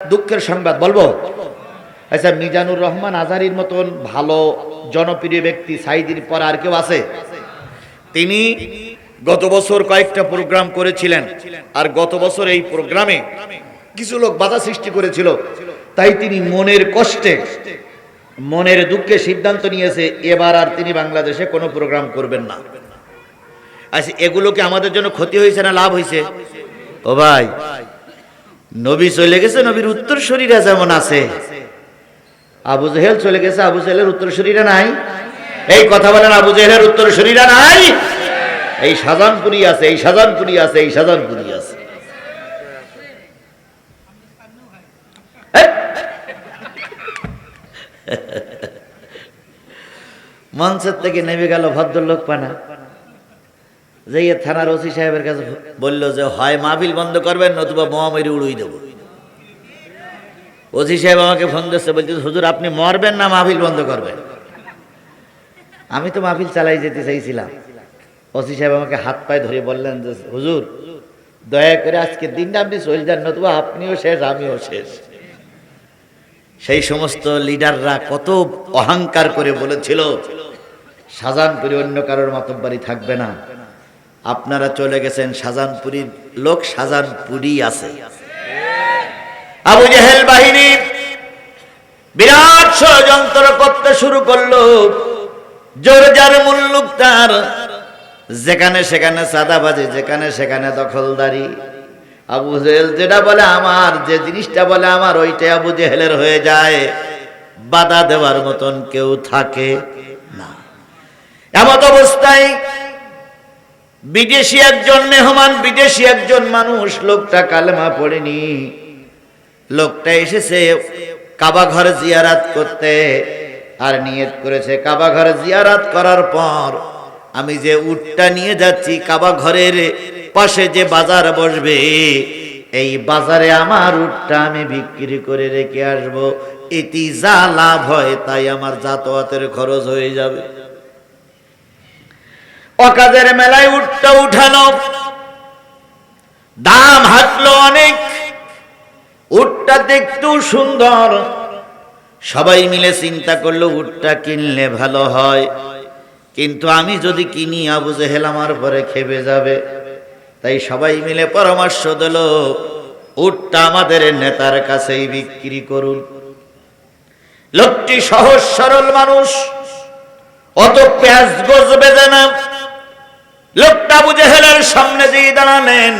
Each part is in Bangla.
দুঃখের সংবাদ বলব? আচ্ছা মিজানুর রহমান আজারির মতন ভালো, জনপ্রিয় ব্যক্তি সাইদির পর আর কেউ আছে? তিনি গত বছর কয়েকটা প্রোগ্রাম করেছিলেন, আর গত বছর এই প্রোগ্রামে কিছু লোক বাধা সৃষ্টি করেছিল। তাই তিনি মনের কষ্টে, মনের দুঃখে সিদ্ধান্ত নিয়েছে, এবার আর তিনি বাংলাদেশে কোনো প্রোগ্রাম করবেন না। আচ্ছা এগুলো কি আমাদের জন্য ক্ষতি হয়েছে না লাভ হয়েছে? ও ভাই নবী চলে গেছে, নবীর উত্তর শরীরা যেমন আছে। আবু জেহেল চলে গেছে, আবু জেহেলের উত্তর শরীরা নাই। এই কথা বলেন, আবু জেহেলের উত্তর শরীরা নাই? এই সাজানপুরি আছে, এই সাজানপুরি আছে, এই সাজানপুরি আছে। মঞ্চের থেকে নেমে গেল ভদ্রলোক পানা। যে থানার ওসি সাহেবের কাছে বলল যে, হয় মাহফিল বন্ধ করবেন, নতুবা বোমা মেরে উড়ুই দেবো। ওসি সাহেব আমাকে ফোন দিচ্ছে, বলছে, হুজুর, আপনি মরবেন না, মাহফিল বন্ধ করবেন? আমি তো মাহফিল চালাই যেতে চাইছিলাম। ওসি সাহেব আমাকে হাত পায়ে ধরে বললেন যে, হুজুর, দয়া করে আজকে দিনটা আপনি চলে যান, নতুবা আপনিও শেষ, আমিও শেষ। সেই সমস্ত লিডাররা কত অহংকার করে বলেছিল, সাজান করে অন্য কারোর মাতব্বারি থাকবে না। আপনারা চলে গেছেন শাহজাহানপুরীর লোক শাহজাহানপুরি আছে। আবু জেহেল বাহিনী বিরাট ষড়যন্ত্র করতে শুরু করল। জোর যার মুল্লুক তার। যেখানে সেখানে সাদাবাজি যেখানে সেখানে দখলদারি। আবু জেহেল যেটা বলে আমার, যে জিনিসটা বলে আমার, ওইটাই আবু জেহেলের হয়ে যায়। বাধা দেওয়ার মতন কেউ থাকে না। এমত অবস্থায় বিদেশি একজন মেহমান বিদেশি একজন মানুষ, লোকটা কালেমা পড়েনি। লোকটা এসেছে কাবা ঘর জিয়ারাত করতে আর নিয়ত করেছে, কাবা ঘর জিয়ারাত করার পর আমি যে উটটা নিয়ে যাচ্ছি, কাবা ঘরের পাশে যে বাজার বসবে, এই বাজারে আমার উটটা আমি বিক্রি করে রেখে আসব। এটি যা লাভ হয়, তাই আমার যাতায়াতের খরচ হয়ে যাবে। অকাজের মেলায় উটটা উঠানো। দাম হাঁটলো অনেক, উটটা দেখতেও সুন্দর। সবাই মিলে চিন্তা করল উটটা কিনলে ভালো হয়। কিন্তু আমি যদি কিনি, আবু জেহেল আমার পরে খেপে যাবে। তাই সবাই মিলে পরামর্শ দিল, উটটা আমাদের নেতার কাছেই বিক্রি করুন। লোকটি সহজ সরল মানুষ, অত পেঁয়াজ গোজ বেজে না। লোকটা আবু জেহেলের সামনে দিয়ে দাঁড়ালেন,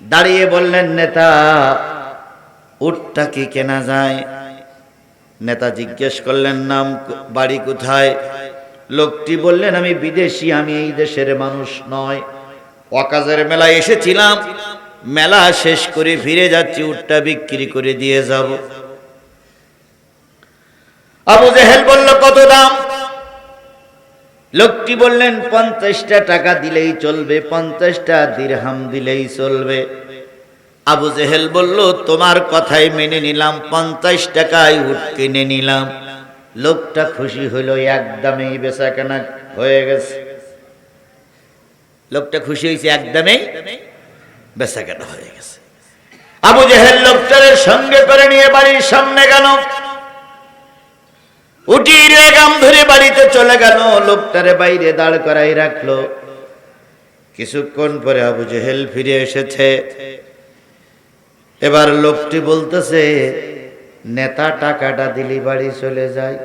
দাঁড়িয়ে বললেন, নেতা, উটটা কি কেনা যায়? নেতা জিজ্ঞেস করলেন, নাম বাড়ি কোথায়? লোকটি বললেন, আমি বিদেশি, আমি এই দেশের মানুষ নয়। অকাজের মেলায় এসেছিলাম, মেলা শেষ করে ফিরে যাচ্ছি, উটটা বিক্রি করে দিয়ে যাব। আবু জেহেল বলল, কত দাম? লোকটি বললেন, পঞ্চাশটা টাকা দিলেই চলবে, পঞ্চাশটা দিরহাম দিলেই চলবে। আবু জেহেল বলল, তোমার কথাই মেনে নিলাম, পঞ্চাশ টাকায় উঠ কিনে নিলাম। লোকটা খুশি হইল, একদমই বেচা কেনা হয়ে গেছে। লোকটা খুশি হয়েছে একদমই বেচা কেনা হয়ে গেছে। আবু জেহেল লোকটার সঙ্গে করে নিয়ে বাড়ির সামনে গেল। উটির গাম ধরে বাড়িতে চলে গেল। লোকটারে বাইরে দাঁড় করাই রাখল। কিছুক্ষণ পরে আবু জেহেল ফিরে এসেছে। এবার লোকটি বলতেছে, নেতা টাকাটা দিলি, বাড়ি চলে যায়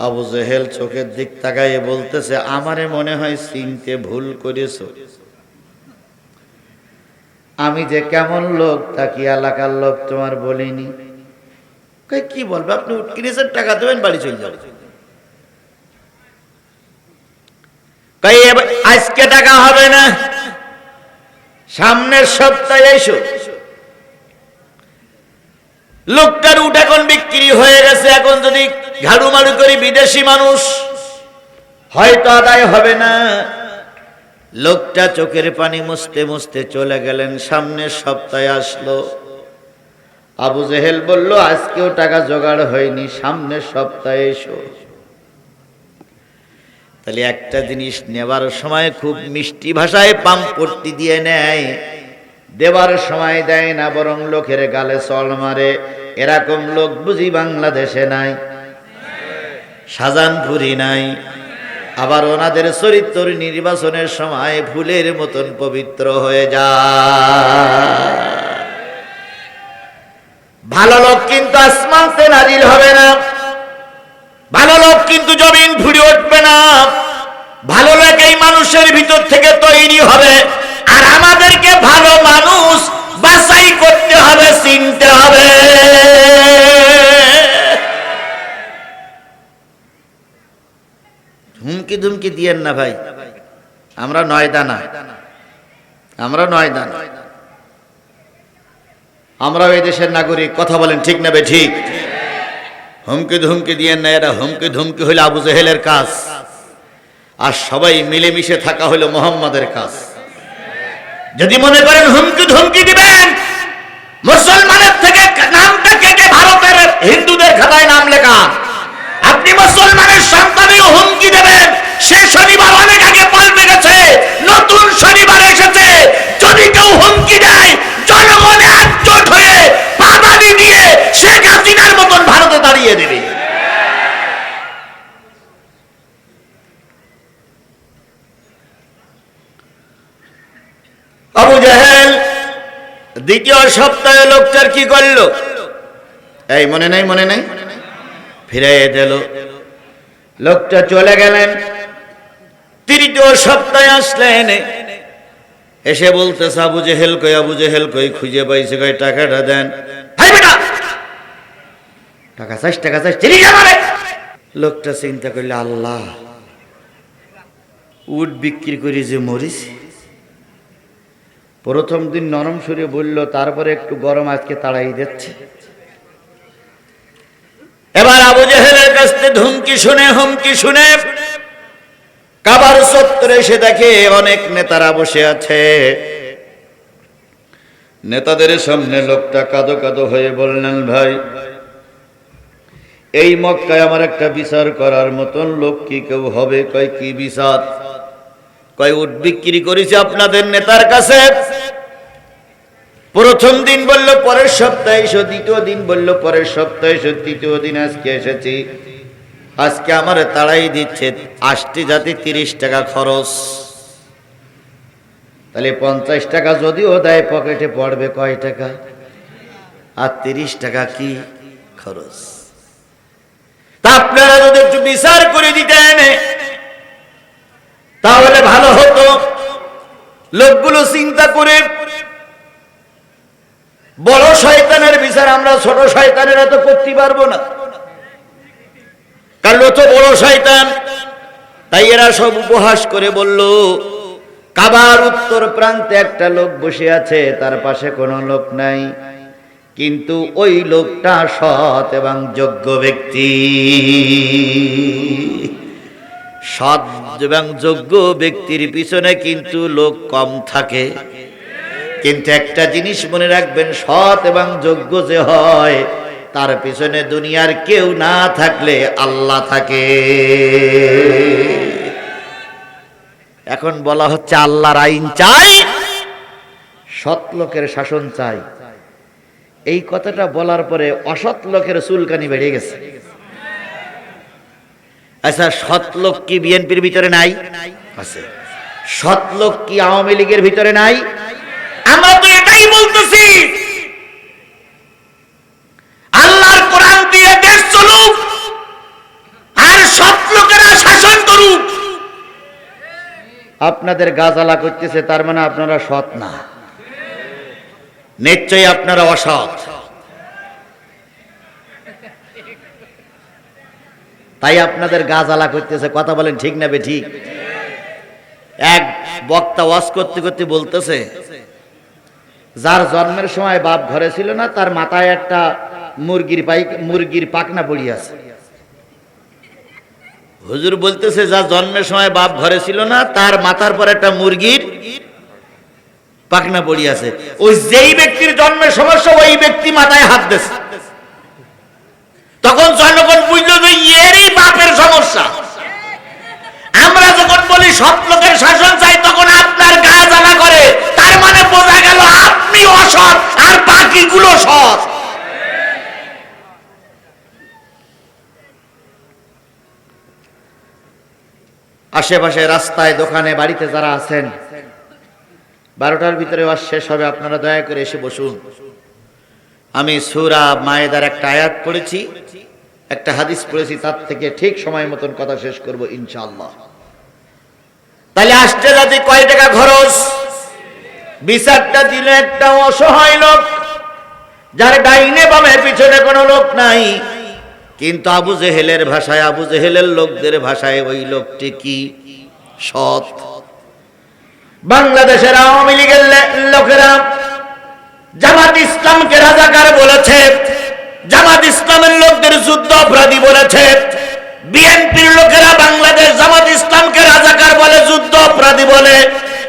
আবু জেহেল চোখের দিক তাকাইয়ে বলতেছে, আমারে মনে হয় চিনতে ভুল করেছ। আমি যে কেমন লোক, তা কি এলাকার লোক তোমার বলিনি? কি বলবে? আপনি কিনেছেন টাকা দেবেন বাড়ি চলে যাবে। কই, এবার আজকে টাকা হবে না। সামনের সপ্তাহে এসো। লোকটার উঠ এখন বিক্রি হয়ে গেছে এখন যদি ঝাড়ু মারু করি বিদেশি মানুষ হয়তো আদায় হবে না। লোকটা চোখের পানি মুছতে মুছতে চলে গেলেন সামনের সপ্তাহে আসলো। আবু জেহেল বলল, আজকেও টাকা জোগাড় হয়নি, সামনের সপ্তাহে এসো। তাহলে একটা জিনিস নেবার সময় খুব মিষ্টি ভাষায় পাম্পট্টি দিয়ে নেয়। দেবার সময় দেয় না, বরং লোকের গালে চল মারে। এরকম লোক বুঝি বাংলাদেশে নাই। শাহজাহানপুরি নাই। আবার ওনাদের চরিত্র নির্বাচনের সময় ফুলের মতন পবিত্র হয়ে যায়। ভালো লোক কিন্তু আসমানতে নাজিল হবে না। ভালো লোক কিন্তু জমিন ফুড়ে উঠবে না। ভালো লোক এই মানুষের ভিতর থেকে তৈরি হবে। আর আমাদেরকে ভালো মানুষ বাছাই করতে হবে, চিনতে হবে। হুমকি ধুমকি দিয়েন না ভাই। আমরা নয় দানা আমরা নয় দানা আমরাও এই দেশের নাগরিক, কথা বলেন ঠিক নেবে ঠিক? হুমকি ধুমকি দিয়ে না এরা, হুমকি ধুমকি হইলে আবু জেহেলের কাজ। আর সবাই মিলেমিশে থাকা হইল মোহাম্মদের কাজ। যদি মনে করেন হুমকি ধুমকি দিবেন, মুসলমানের থেকে নামটা কেটে ভারতের হিন্দুদের খাতায় নাম লেখা আপনি মুসলমানের সন্তানেও হুমকি দেবেন সে শনিবার অনেক আগে পাল্টে গেছে নতুন শনিবার এসেছে যদি কেউ হুমকি দেয় জনগণে একজোট হয়ে পাবানি দিয়ে শেখ হাসিনার মতন ভারতে দাঁড়িয়ে দেবে আবু জাহেল দ্বিতীয় সপ্তাহে লোকটার কি করল? এই, মনে নাই মনে নাই? ফিরে দিল। লোকটা চলে গেলেন। তৃতীয় সপ্তাহে আসলেন এসে বলতেছে, আবু জেহেল কই, আবু জেহেল কই, খুঁজে পাইছে কই, টাকাটা দেন। টাকা চাইস টাকা চাইস লোকটা চিন্তা করলে, আল্লাহ, উট বিক্রি করে যে মরিস প্রথম দিন নরম সুরে বলল, তারপরে একটু গরম আজকে তাড়াই দিচ্ছে। এবার আবু জেহেলের কাছ থেকে ধুমকি শুনে, হুমকি শুনে কাবার সত্তরে এসে দেখে অনেক নেতারা বসে আছে। নেতাদের সামনে লোকটা কাদো কাদো হয়ে বললেন, ভাই, এই মক্কায় আমার একটা বিচার করার মতন লোক কি কেউ হবে? কয়, কি বিচার? কয়, উট বিক্রি করেছে আপনাদের নেতার কাছে? প্রথম দিন বলল, পরের সপ্তাহে এসো, দ্বিতীয় দিন বলল, পরের সপ্তাহে এসো, তৃতীয় দিন আজকে এসেছি। আজকে আমার তাড়াই দিচ্ছে আটটি জাতি তিরিশ টাকা খরচ। তাহলে পঞ্চাশ টাকা যদিও দেয়, পকেটে পড়বে কয় টাকা? আর তিরিশ টাকা কি খরচ? তা আপনারা যদি একটু বিচার করে দিতে দিতেন তাহলে ভালো হতো। লোকগুলো চিন্তা করে, বড় শয়তানের বিচার, আমরা ছোট শয়তানেরা তো করতে পারব না। কারণ তো বড় শয়তান। তাই এরা সব উপহাস করে বলল, কাবার উত্তর প্রান্তে একটা লোক বসে আছে, তার পাশে কোনো লোক নাই। কিন্তু ওই লোকটা সৎ এবং যোগ্য ব্যক্তি। সৎ এবং যোগ্য ব্যক্তির পিছনে কিন্তু লোক কম থাকে। কিন্তু একটা জিনিস মনে রাখবেন, সৎ এবং যোগ্য যে হয়, তার পিছনে দুনিয়ার কেউ না থাকলে আল্লাহ থাকে। এখন বলা হচ্ছে আল্লাহর আইন চাই, সৎ লোকের শাসন চাই। এই কথাটা বলার পরে অসৎ লোকের চুলকানি বেড়ে গেছে। আচ্ছা সৎ কি বিএনপির ভিতরে নাই? আছে। কি আওয়ামী লীগের ভিতরে নাই? আমরা তো এটাই বলতেছি। আল্লাহর কোরআন দিয়ে দেশ চলুক, আর সৎ লোকেরা শাসন করুক। আপনাদের গাজালা করতেছে, তার মানে আপনারা সৎ না। নিশ্চয়ই আপনারা অসৎ। তাই আপনাদের গাজালা করতেছে, কথা বলেন ঠিক না বে ঠিক? এক বক্তা ওয়াজ করতে করতে বলতেছে, যার জন্মের সময় বাপ ঘরে ছিল না, তার মাথায় একটা মুরগির পাইক, মুরগির পাকনা পড়ি আছে। হুজুর বলতেছে, যা জন্মের সময় বাপ ঘরে ছিল না, তার মাথার পর একটা মুরগির পাকনা পড়ি আছে। ওই যেই ব্যক্তির জন্মের সমস্যা, ওই ব্যক্তি মাথায় হাত দিয়েছে। তখন জনগণ বুঝলো যে এরই বাপের সমস্যা। আমরা যখন বলি সৎ লোকের শাসন চাই, তখন আপনার গা জ্বালা করে। তার মানে বোঝা গেল আপনি অসৎ আর বাকিগুলো সৎ। আশেপাশে রাস্তায়, দোকানে, বাড়িতে যারা আছেন, বারোটার ভিতরে ওয়াজ শেষ হবে, আপনারা দয়া করে এসে বসুন। আমি সুরা মায়েদার একটা আয়াত পড়েছি। একটা হাদিস পড়েছি, তার থেকে ঠিক সময় মতন কথা শেষ করব ইনশাআল্লাহ। তাহলে আসতে যাতে কয় টাকা খরচ? বিচারটা দিলে একটা অসহায় লোক, যার ডাইনে বামে পিছনে কোনো লোক নাই। কিন্তু আবু জেহেলের ভাষায়, আবু জেহেলের লোকদের ভাষায় ওই লোকটি কি? সৎ। বাংলাদেশের আওয়ামী লীগের লোকেরা জামাত ইসলামকে রাজাকার বলেছে। জামাত ইসলামের লোকদের যুদ্ধ অপরাধী বলেছে। বিএনপির লোকেরা বাংলাদেশ জামাত ইসলামকে রাজাকার বলে যুদ্ধ অপরাধী বলে।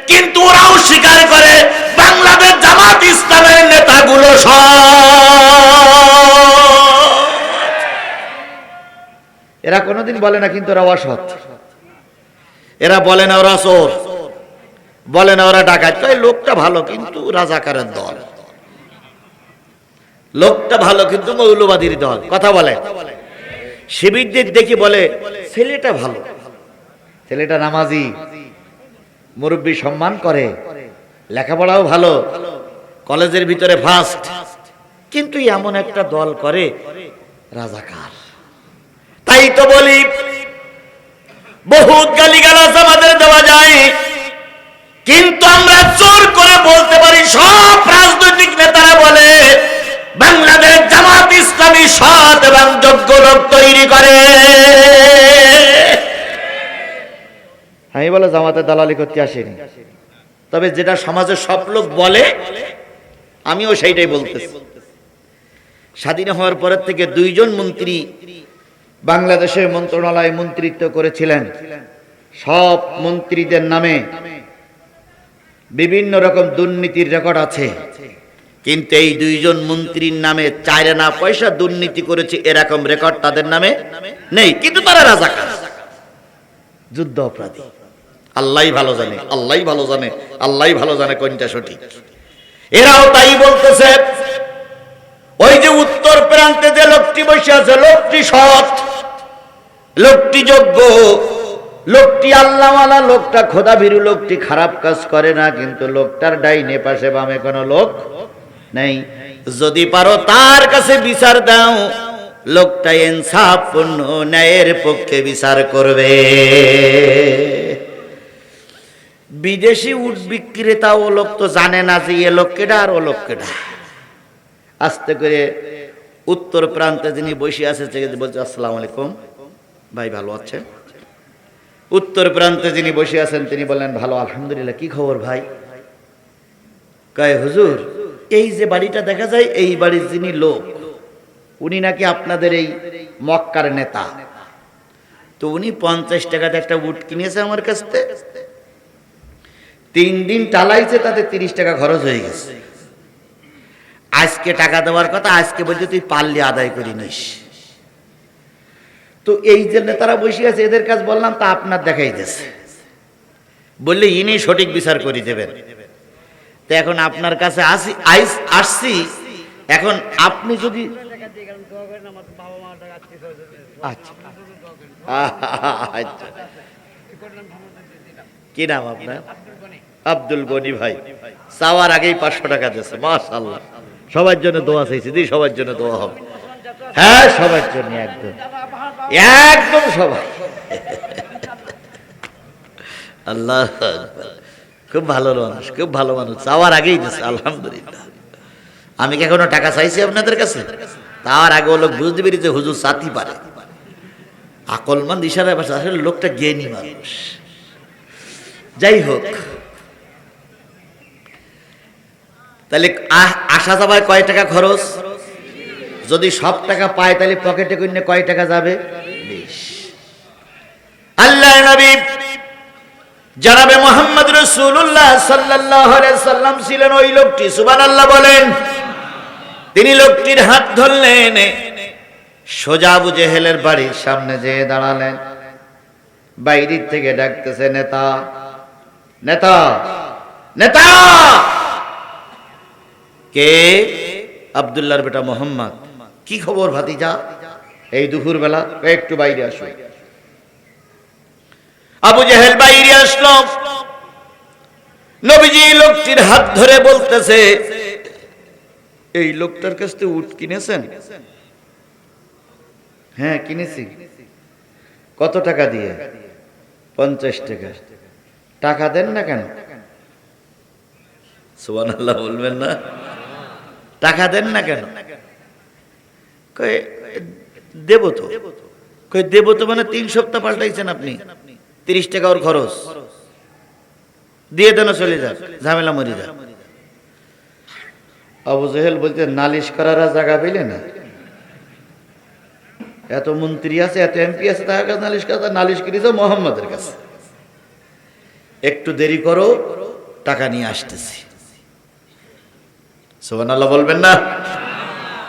কিন্তু ওরাও স্বীকার করে, বাংলাদেশ জামাত ইসলামের নেতাগুলো সৎ এরা কোনোদিন বলে না কিন্তু ওরা অসৎ। এরা বলে না ওরা চোর। বলে না ওরা ডাকাত। লোকটা ভালো, কিন্তু রাজাকারের দল। লোকটা ভালো কিন্তু মৌলবাদীর দল। কথা বলে। শিবিরদের দেখি বলে ছেলেটা ভালো। ছেলেটা নামাজি। মুরব্বী সম্মান করে। লেখাপড়াও ভালো। কলেজের ভিতরে ফার্স্ট কিন্তু এমন একটা দল করে রাজাকার। তাই তো বলি বহুত গালিগালাজ আমাদের দেওয়া যায়। কিন্তু আমরা জোর করে বলতে পারি সব রাজনৈতিক নেতারা বলে বাংলাদেশ জামাত ইসলামী সৎ এবং যোগ্য লোক তৈরি করে। আমি বলে জামাতে দালালি করতে আসেনি। তবে যেটা সমাজের সব লোক বলে, আমিও সেইটাই বলতেছি। স্বাধীন হওয়ার পরের থেকে দুইজন মন্ত্রী বাংলাদেশের মন্ত্রণালয়ে মন্ত্রিত্ব করেছিলেন। সব মন্ত্রীদের নামে বিভিন্ন রকম দুর্নীতির রেকর্ড আছে। কিন্তু এই দুইজন মন্ত্রীর নামে চার না পয়সা দুর্নীতি করেছে, এরকম রেকর্ড তাদের নামে নেই। কিন্তু তারা রাজাকার। যুদ্ধ অপরাধী। আল্লাহ ভালো জানে আল্লাহ ভালো জানে আল্লাহ ভালো জানে কোনটা সঠিক। এরাও তাই বলতেছে, ওই যে উত্তর প্রান্তে যে লোকটি বসে আছে, লোকটি সৎ, লোকটি যোগ্য, লোকটি আল্লাহওয়ালা, লোকটা খোদা ভীরু লোকটি খারাপ কাজ করে না, কিন্তু লোকটার ডাইনে পাশে বামে কোনো লোক নেই। যদি পারো তার কাছে বিচার দাও, লোকটা ইনসাফ পূর্ণ ন্যায়ের পক্ষে বিচার করবে। বিদেশি উট বিক্রেতা ও লোক তো জানে না যে এ লোক কেডা আর ও লোক কেডা। আস্তে করে উত্তর প্রান্তে যিনি বসে আছে বলছে, আসসালামু আলাইকুম। ভাই, ভালো আছেন? উত্তর প্রান্তে যিনি বসে আছেন, তিনি বললেন, ভালো, আলহামদুলিল্লাহ, কি খবর ভাই? কয়, হুজুর এই যে বাড়িটা দেখা যায়, এই বাড়ির যিনি লোক, উনি নাকি আপনাদের এই মক্কার নেতা। তো উনি পঞ্চাশ টাকাতে একটা উট কিনেছে আমার কাছ। থেকে তিন দিন টালাইছে, তাতে তিরিশ টাকা খরচ হয়ে গেছে। আজকে টাকা দেওয়ার কথা, আজকে বলছে, তুই পারলে আদায় করি নিস। তো এই যে নেতারা বসে আছে, এদের কাজ বললাম, তা আপনার দেখাইতেছে। বললে, ইনি সঠিক বিচার করে দেবেন। তো এখন আপনার কাছে আসি, আইস, আসছি। এখন আপনি যদি আচ্ছা। আচ্ছা। কি নাম আপনার? আব্দুল গনি ভাই। চাওয়ার আগেই পাঁচশো টাকা দিয়েছে মাশাল্লাহ সবার জন্য দোয়া চাইছি দিই সবার জন্য দোয়া হবে। হ্যাঁ সবার জন্য একদম। একদম সবাই আল্লাহ। খুব ভালো মানুষ, খুব ভালো মানুষ। চাওয়ার আগেই দিচ্ছে আলহামদুলিল্লাহ। আমি কি এখনও টাকা চাইছি আপনাদের কাছে? তার আগে ও লোক বুঝতে পেরেছে হুজুর সাথী পারে। আকলমান ইশারায় ভাষা আসলে লোকটা জ্ঞানী মানুষ। যাই হোক। তাহলে আসা যাবার কয় টাকা খরচ? যদি সব টাকা পায়, তাহলে পকেটে কিনে কয় টাকা যাবে? বিশ। আল্লাহ নবী জানাবে মোহাম্মদ রসুল্লাহ সাল্লাহ সাল্লাম ছিলেন, ওই লোকটি সুবান আল্লাহ বলেন, তিনি লোকটির হাত ধরলেন সোজা আবু জেহেলের বাড়ির সামনে যেয়ে দাঁড়ালেন। বাইরের থেকে ডাকতেছে, নেতা নেতা নেতা! কে? আবদুল্লাহর বেটা মোহাম্মদ। কি খবর ভাতিজা? এই দুপুর বেলা একটু বাইরে আসো। আবু জেহেল বাইরে আসলো। নবীজি লোকটির হাত ধরে বলতেছে, এই লোকটার কাছ থেকে উট কিনেছেন? হ্যাঁ কিনেছি। কত টাকা দিয়ে? পঞ্চাশ টাকা। টাকা দেন না কেন? সুবান আল্লাহ বলবেন না। টাকা দেন না কেন? দেব তো। দেব তো মানে তিন সপ্তাহ পাল্টাইছেন আপনি। তিরিশ টাকা ওর খরচ। দিয়ে দেন চলে যান ঝামেলা মরি যান আবু জহেল বলতে নালিশ করার জায়গা পেলে না। এত মন্ত্রী আছে, এত এমপি আছে, তার কাছে নালিশ করা নালিশ করেছে মোহাম্মদের কাছে। একটু দেরি করো, টাকা নিয়ে আসতেছি। সোহান আল্লাহ বলবেন না?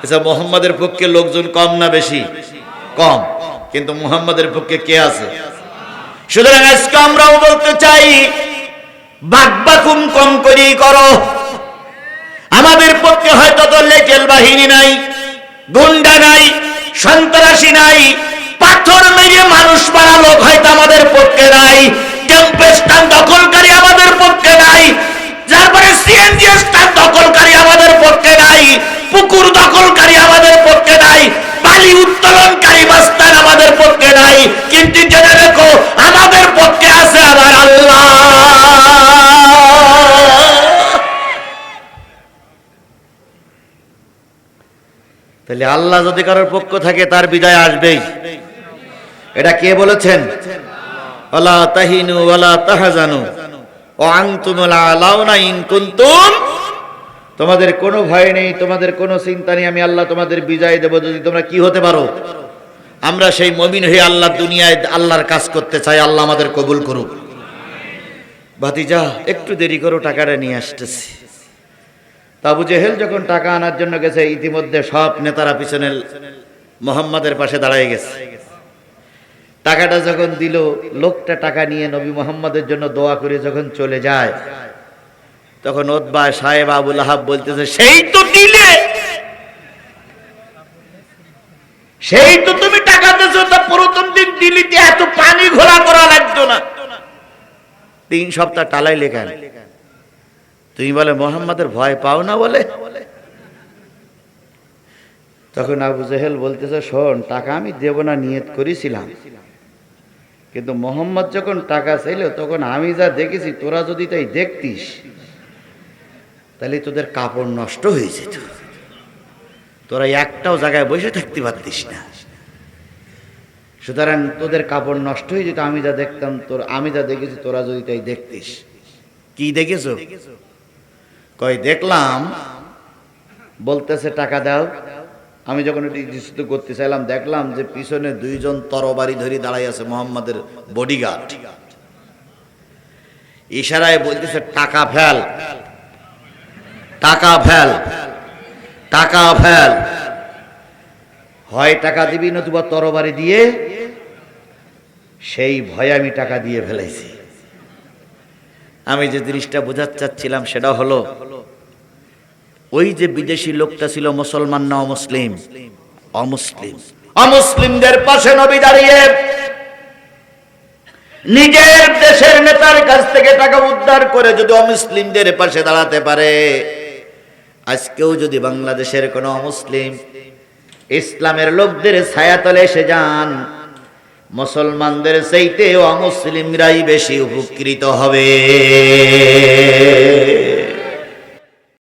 আচ্ছা মোহাম্মদের পক্ষে লোকজন কম না বেশি? কম। কিন্তু মোহাম্মদের পক্ষে কে আছে? সুতরাং আজকে আমরাও বলতে চাই বাকবাকুম কম করেই করো। আমাদের পক্ষে হয়তো তো লেটেল বাহিনী নাই, গুন্ডা নাই, সন্ত্রাসী নাই, পাথর মেরে মানুষ মারা লোক হয়তো আমাদের পক্ষে নাই স্থান দখলকারী আমাদের পক্ষে নাই তারপরে সিএনজি স্থান দখলকারী আমাদের পক্ষে নাই, পুকুর দখলকারী আমাদের আমাদের পক্ষে নাই। কিন্তু জেনে রেখো, আমাদের পক্ষে আছে আমার আল্লাহ। তাহলে আল্লাহ যদি কারোর পক্ষ থাকে, তার বিদায় আসবেই। এটা কে বলেছেন? ওয়ালা তাহিনু ওয়ালা তাহাজানু। ও আনতুম আলাউনা ইন কুনতুম। তোমাদের কোনো ভয় নেই, তোমাদের কোনো চিন্তা নেই, আমি আল্লাহ তোমাদের বিজয় দেব। যদি তোমরা কি হতে পারো? আমরা সেই মমিন হয়ে আল্লাহ দুনিয়ায় আল্লাহর কাজ করতে চাই, আল্লাহ আমাদের কবুল করুক। ভাতিজা, একটু দেরি করো, টাকাটা নিয়ে আসতেছি। তাবু জেহেল যখন টাকা আনার জন্য গেছে, ইতিমধ্যে সব নেতারা পিছনে মোহাম্মদের পাশে দাঁড়ায় গেছে। টাকাটা যখন দিল, লোকটা টাকা নিয়ে নবী মোহাম্মদের জন্য দোয়া করে যখন চলে যায়, তখন ওদবা সাহেব আবুল আহাব বলতেছে, সেই তো দিলে! সেই তা দিল্লিতে এত পানি ঘোলা করা লাগতো না। তিন সপ্তাহ টালাই লেখেন তুমি বলে, মোহাম্মদের ভয় পাও না বলে। তখন আবু জেহেল বলতেছে, শোন, টাকা আমি দেব না, নিয়ত করেছিলাম। কিন্তু মোহাম্মদ যখন টাকা চাইল, তখন আমি যা দেখেছি, তোরা যদি তাই দেখতিস, তাহলে তোদের কাপড় নষ্ট হয়ে যেত। তোরা একটাও জায়গায় বসে থাকতে পারতিস না। সুতরাং তোদের কাপড় নষ্ট হয়ে যেত, আমি যা দেখতাম, তোর, আমি যা দেখেছি, তোরা যদি তাই দেখতিস। কি দেখেছ? কয় দেখলাম। বলতেছে, টাকা দাও। আমি যখন এটি নিশ্চিত করতে চাইলাম, দেখলাম যে পিছনে দুইজন তরবারি ধরে দাঁড়াই আছে, মোহাম্মদের বডিগার্ড ইশারায় বলতেছে, টাকা ফেল। টাকা ফেল। টাকা ফেল। হয় টাকা দিবি নতুবা তরবারি দিয়ে, সেই ভয়ে আমি টাকা দিয়ে ফেলেছি আমি যে জিনিসটা বোঝাতে চাচ্ছিলাম সেটা হলো, ওই যে বিদেশি লোকটা ছিল মুসলমান না অমুসলিম? অমুসলিম। অমুসলিমদের পাশে নবী দাঁড়িয়ে নিজের দেশের নেতার কাছ থেকে টাকা উদ্ধার করে যদি অমুসলিমদের পাশে দাঁড়াতে পারে, আজকেও যদি বাংলাদেশের কোনো অমুসলিম ইসলামের লোকদের ছায়াতলে এসে যান। মুসলমানদের চাইতে অমুসলিমরাই বেশি উপকৃত হবে।